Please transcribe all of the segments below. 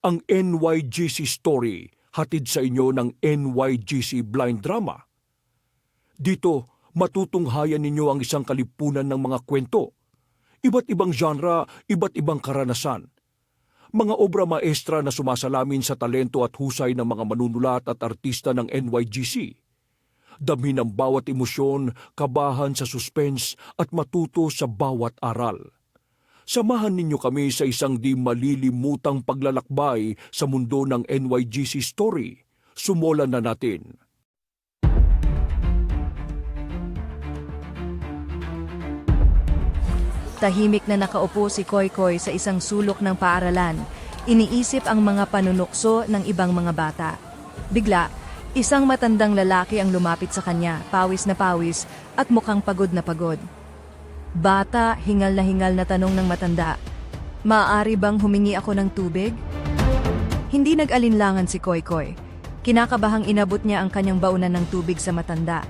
ang NYGC Story hatid sa inyo ng NYGC Blind Drama. Dito, matutunghayan ninyo ang isang kalipunan ng mga kwento. Iba't ibang genre, iba't ibang karanasan. Mga obra maestra na sumasalamin sa talento at husay ng mga manunulat at artista ng NYGC. Dami ng bawat emosyon, kabahan sa suspense at matuto sa bawat aral. Samahan ninyo kami sa isang di malilimutang paglalakbay sa mundo ng NYGC Story. Sumulan na natin. Tahimik na nakaupo si Koy Koy sa isang sulok ng paaralan. Iniisip ang mga panunukso ng ibang mga bata. Bigla, isang matandang lalaki ang lumapit sa kanya, pawis na pawis at mukhang pagod na pagod. Bata, hingal na hingal na tanong ng matanda. Maaari bang humingi ako ng tubig? Hindi nag-alinlangan si Koy Koy. Kinakabahang inabot niya ang kanyang baunan ng tubig sa matanda.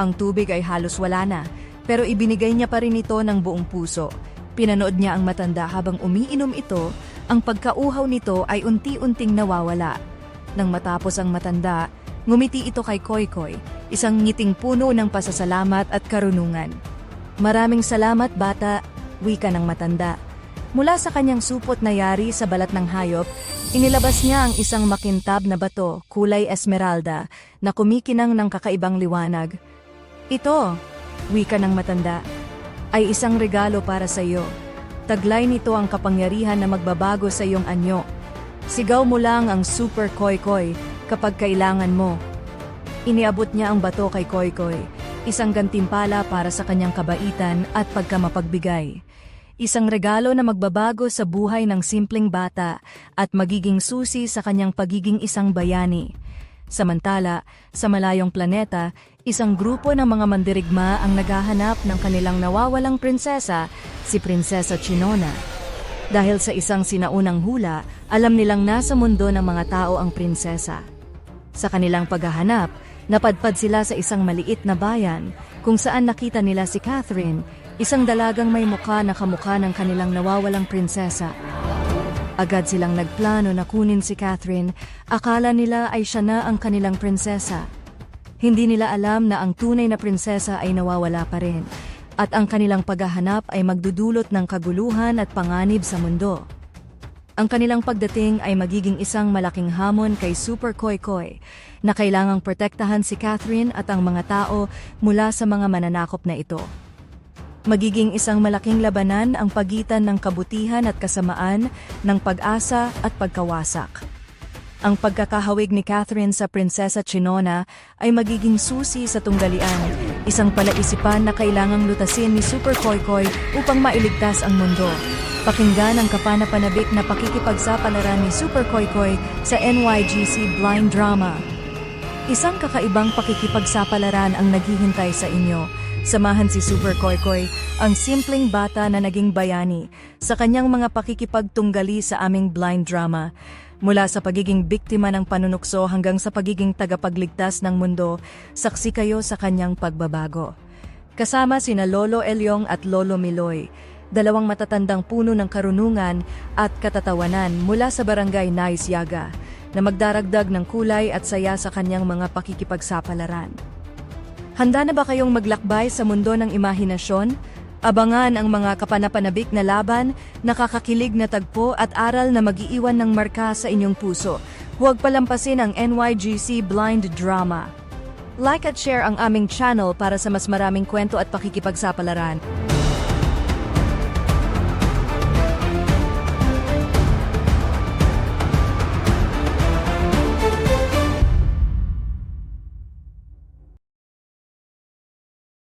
Ang tubig ay halos wala na, pero ibinigay niya pa rin ito ng buong puso. Pinanood niya ang matanda habang umiinom ito, ang pagkauhaw nito ay unti-unting nawawala. Nang matapos ang matanda, ngumiti ito kay Koy Koy, isang ngiting puno ng pasasalamat at karunungan. Maraming salamat bata, wika ng matanda. Mula sa kanyang supot na yari sa balat ng hayop, inilabas niya ang isang makintab na bato, kulay esmeralda, na kumikinang ng kakaibang liwanag. Ito, wika ng matanda, ay isang regalo para sa iyo. Taglay nito ang kapangyarihan na magbabago sa iyong anyo. Sigaw mo lang ang Super Koy Koy kapag kailangan mo. Iniabot niya ang bato kay Koy Koy, isang gantimpala para sa kanyang kabaitan at pagkamapagbigay. Isang regalo na magbabago sa buhay ng simpleng bata at magiging susi sa kanyang pagiging isang bayani. Samantala, sa malayong planeta, isang grupo ng mga mandirigma ang naghahanap ng kanilang nawawalang prinsesa, si Prinsesa Chinona. Dahil sa isang sinaunang hula, alam nilang nasa mundo ng mga tao ang prinsesa. Sa kanilang paghahanap, napadpad sila sa isang maliit na bayan kung saan nakita nila si Catherine, isang dalagang may mukha na kamukha ng kanilang nawawalang prinsesa. Agad silang nagplano na kunin si Catherine, akala nila ay siya na ang kanilang prinsesa. Hindi nila alam na ang tunay na prinsesa ay nawawala pa rin, at ang kanilang paghahanap ay magdudulot ng kaguluhan at panganib sa mundo. Ang kanilang pagdating ay magiging isang malaking hamon kay Super Koy Koy na kailangang protektahan si Catherine at ang mga tao mula sa mga mananakop na ito. Magiging isang malaking labanan ang pagitan ng kabutihan at kasamaan, ng pag-asa at pagkawasak. Ang pagkakahawig ni Catherine sa Prinsesa Chinona ay magiging susi sa tunggalian, isang palaisipan na kailangang lutasin ni Super Koy Koy upang mailigtas ang mundo. Pakinggan ang kapanapanabik na pakikipagsapalaran ni Super Koy Koy sa NYGC Blind Drama. Isang kakaibang pakikipagsapalaran ang naghihintay sa inyo. Samahan si Super Koy Koy, ang simpleng bata na naging bayani, sa kanyang mga pakikipagtunggali sa aming blind drama. Mula sa pagiging biktima ng panunukso hanggang sa pagiging tagapagligtas ng mundo, saksi kayo sa kanyang pagbabago. Kasama sina Lolo Elyong at Lolo Miloy, dalawang matatandang puno ng karunungan at katatawanan mula sa barangay Nice Yaga, na magdaragdag ng kulay at saya sa kanyang mga pakikipagsapalaran. Handa na ba kayong maglakbay sa mundo ng imahinasyon? Abangan ang mga kapanapanabik na laban, nakakakilig na tagpo at aral na magiiwan ng marka sa inyong puso. Huwag palampasin ang NYGC Blind Drama. Like at share ang aming channel para sa mas maraming kwento at pakikipagsapalaran.